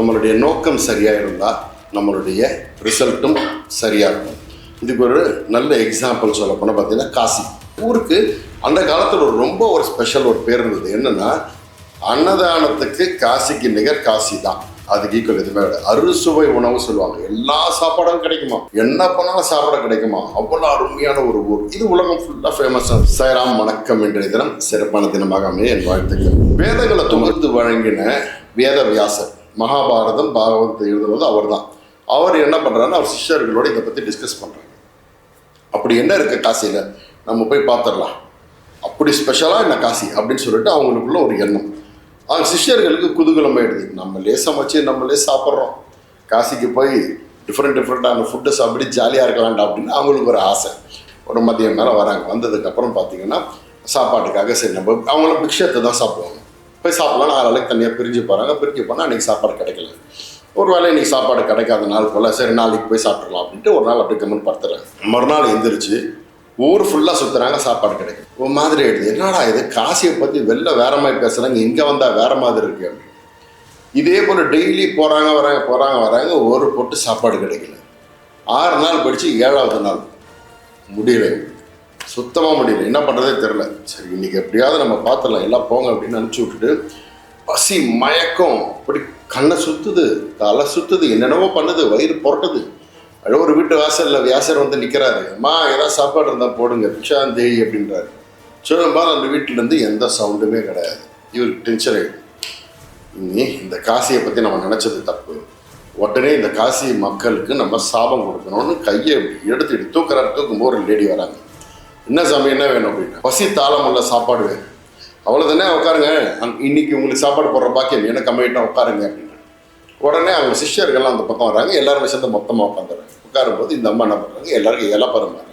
நம்மளுடைய நோக்கம் சரியாக இருந்தால் நம்மளுடைய ரிசல்ட்டும் சரியாக இருக்கும். இதுக்கு ஒரு நல்ல எக்ஸாம்பிள் சொல்ல போனால் பார்த்தீங்கன்னா காசி. ஊருக்கு அந்த காலத்தில் ஒரு ரொம்ப ஒரு ஸ்பெஷல் ஒரு பேர் இருந்தது. என்னென்னா அன்னதானத்துக்கு காசிக்கு நிகர் காசி தான். அதுக்கு ஈக்குவல் எதுவுமே கிடையாது அறுசுவை உணவு சொல்லுவாங்க. எல்லா சாப்பாடும் கிடைக்குமா? என்ன பண்ணாலும் சாப்பிட கிடைக்குமா? அவ்வளோ அருமையான ஒரு ஊர். இது உலகம் ஃபுல்லாக ஃபேமஸ் சைராம் வணக்கம் என்ற தினம் சிறப்பான தினமாக அமைய என் வாழ்த்துக்கள். வேதங்களை துமர்ந்து வழங்கின வேத வியாசர் மகாபாரதம் பாகவதத்தை எழுதுனது அவர் தான் அவர் என்ன பண்ணுறாருன்னா அவர் சிஷ்யர்களோட இதை பற்றி டிஸ்கஸ் பண்ணுறாங்க அப்படி என்ன இருக்குது காசியில்? நம்ம போய் பார்த்துடலாம் அப்படி ஸ்பெஷலாக என்ன காசி? அப்படின்னு சொல்லிட்டு அவங்களுக்குள்ள ஒரு எண்ணம். அவங்க சிஷ்யர்களுக்கு குதூகலம் ஆயிடுது. நம்மளே சமைச்சு நம்மளே சாப்பிட்றோம். காசிக்கு போய் டிஃப்ரெண்ட் டிஃப்ரெண்ட்டான ஃபுட்டு சாப்பிட்டு ஜாலியாக இருக்கலாம்டா அப்படின்னு அவங்களுக்கு ஒரு ஆசை. ஒரு மதியம் மேலே வராங்க. வந்ததுக்கப்புறம் பார்த்தீங்கன்னா சாப்பாட்டுக்காக சரி நம்ம அவங்கள பிக்ஷத்தை தான் சாப்பிடுவாங்க. போய் சாப்பிட்லாம். நாலு நாளைக்கு தனியாக பிரிஞ்சு போகிறாங்க பிரிஞ்சு போனால் அன்றைக்கி சாப்பாடு கிடைக்கல. ஒரு வேளை இன்றைக்கி சாப்பாடு கிடைக்காத நாள் போல் சரி நாளைக்கு போய் சாப்பிட்றலாம் அப்படின்ட்டு ஒரு நாள் அப்படியே கம்மன் படுத்துறாங்க மறுநாள் எந்திரிச்சு ஊர் ஃபுல்லாக சுற்றுறாங்க சாப்பாடு கிடைக்கும் ஒரு மாதிரி ஆயிடுது. என்னடா இது? காசியை பற்றி வெளில வேற மாதிரி பேசுகிறாங்க இங்கே வந்தால் வேற மாதிரி இருக்கு அப்படின்னு. இதே போல் டெய்லி போகிறாங்க வராங்க போகிறாங்க வராங்க. ஒரு பொட்டு சாப்பாடு கிடைக்கல. ஆறு நாள் படித்து ஏழாவது நாள். முடியலை. சுத்தமாக முடியல. என்ன பண்ணுறதே தெரில சரி இன்னைக்கு எப்படியாவது நம்ம பார்த்துடலாம். எல்லாம் போங்க அப்படின்னு அனுப்பிச்சி விட்டுட்டு பசி மயக்கம். அப்படி கண்ணை சுற்றுது தலை சுத்துது என்னென்னவோ பண்ணுது வயிறு புரட்டுது. அழ ஒரு வீட்டு வாசலில் வியாசர் வந்து நிற்கிறாரு அம்மா ஏதாவது சாப்பாடு இருந்தால் போடுங்க. பிஷாந்தேய் அப்படின்றாரு. சொல்லும்போது அந்த வீட்டிலேருந்து எந்த சவுண்டுமே கிடையாது. இவருக்கு டென்ஷன் ஆகிடும் இனி இந்த காசியை பற்றி நம்ம நினச்சது தப்பு. உடனே இந்த காசி மக்களுக்கு நம்ம சாபம் கொடுக்கணும்னு கையை இப்படி எடுத்து இப்படி தூக்குறாரு. தூக்கும்போது ஒரு லேடி வராங்க. என்ன சாமி என்ன வேணும் அப்படின்னா? பசி தாளம் உள்ள சாப்பாடு வேணும். அவ்வளோதானே உட்காருங்க. இன்னைக்கு உங்களுக்கு சாப்பாடு போடுற பாக்கியம் என்ன கம்மியிட்டா உட்காருங்க அப்படின்னு. உடனே அவங்க சிஷ்யர்கள்லாம் அந்த பக்கம் வராங்க எல்லாருமே சேர்ந்து மொத்தமாக உட்காந்துறாங்க உட்காரும்போது இந்த அம்மா என்ன பண்ணுறாங்க எல்லாருக்கும் இலை பரமாறாங்க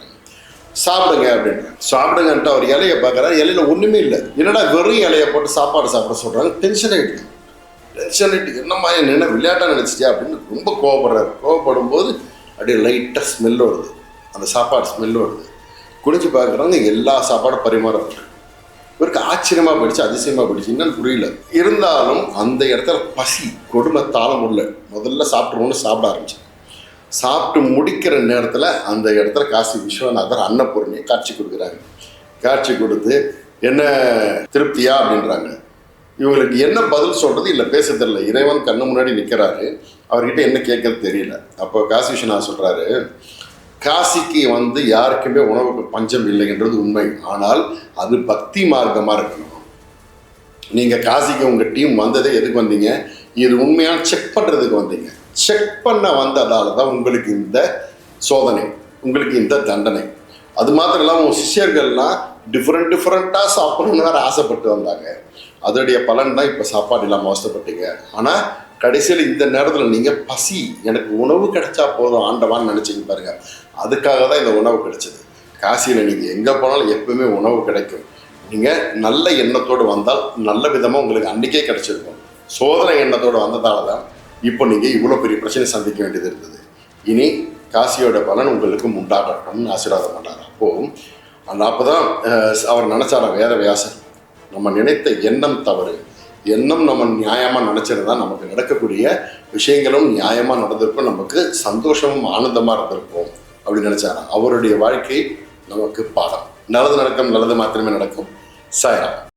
சாப்பிடுங்க அப்படின்னு சாப்பிடுங்கன்ட்டு அவர் இலையை பார்க்குறாரு. இலையில ஒன்றுமே இல்லை. என்னடா வெறும் இலையை போட்டு சாப்பாடு சாப்பிட சொல்கிறாங்க டென்ஷன் ஆகிடுது டென்ஷன் ஆகிட்டு என்னம்மா என்ன விளையாட்டாக நினச்சிட்டியா அப்படின்னு ரொம்ப கோவப்படுறாரு. கோவப்படும் போது அப்படியே லைட்டாக ஸ்மெல் வருது. அந்த சாப்பாடு ஸ்மெல் வருது. குடிச்சு பார்க்குறாங்க எல்லா சாப்பாடும் பரிமாறப்பட்டு இவருக்கு ஆச்சரியமா போயிடுச்சு அதிசயமா போயிடுச்சு என்னன்னு புரியல. இருந்தாலும் அந்த இடத்துல பசி கொடுமை தாளம் உள்ள முதல்ல சாப்பிட்றோன்னு சாப்பிட ஆரம்பிச்சு சாப்பிட்டு முடிக்கிற நேரத்தில் அந்த இடத்துல காசி விஸ்வநாதர் அன்னபூர்ணியை காட்சி கொடுக்குறாங்க காட்சி கொடுத்து என்ன திருப்தியா? அப்படின்றாங்க. இவங்களுக்கு என்ன பதில் சொல்றது இல்லை பேச தெரியல. இறைவன் கண்ணு முன்னாடி நிற்கிறாரு அவர்கிட்ட என்ன கேட்கறது தெரியல. அப்போ காசி விஸ்வநாதர் சொல்றாரு காசிக்கு வந்து யாருக்குமே உணவுக்கு பஞ்சம் இல்லைன்றது உண்மை. ஆனால் அது பக்தி மார்க்கமாக இருக்கணும். நீங்கள் காசிக்கு உங்கள் டீம் வந்ததே எதுக்கு வந்தீங்க? இது உண்மையான செக் பண்ணுறதுக்கு வந்தீங்க. செக் பண்ண வந்ததால தான் உங்களுக்கு இந்த சோதனை உங்களுக்கு இந்த தண்டனை. அது மாத்திரம் இல்லாமல் உங்கள் சிஷ்யர்கள்லாம் டிஃப்ரெண்ட் டிஃப்ரெண்ட்டாக சாப்பிடணும்னு வேறு ஆசைப்பட்டு வந்தாங்க. அதோடைய பலன் தான் இப்போ சாப்பாடு இல்லாமல் அவசப்பட்டீங்க ஆனால் கடைசியில் இந்த நேரத்தில் நீங்கள் பசி எனக்கு உணவு கிடைச்சா போதும் ஆண்டவான்னு நினச்சிங்க பாருங்கள் அதுக்காக தான் இந்த உணவு கிடைச்சது. காசியில் நீங்கள் எங்கே போனாலும் எப்பவுமே உணவு கிடைக்கும். நீங்கள் நல்ல எண்ணத்தோடு வந்தால் நல்ல விதமாக உங்களுக்கு அன்றைக்கே கிடச்சிருக்கும். சோதனை எண்ணத்தோடு வந்ததால தான் இப்போ நீங்கள் இவ்வளோ பெரிய பிரச்சனை சந்திக்க வேண்டியது இருந்தது. இனி காசியோட பலன் உங்களுக்கு உண்டாகட்டும்னு ஆசீர்வாதம் பண்ணார் அப்போது அந்த அப்போ தான் அவர் நினச்சார வேத வியாசர் நம்ம நினைத்த எண்ணம் தவறு. எண்ணம் நம்ம நியாயமாக நினச்சிருந்தா நமக்கு நடக்கக்கூடிய விஷயங்களும் நியாயமாக நடந்திருக்கும். நமக்கு சந்தோஷமும் ஆனந்தமாக இருந்திருக்கும். அப்படின்னு நினச்சாராம் அவருடைய வாழ்க்கை நமக்கு பாடம் நல்லது நடக்கும் நல்லது மாத்திரமே நடக்கும். சாயராம்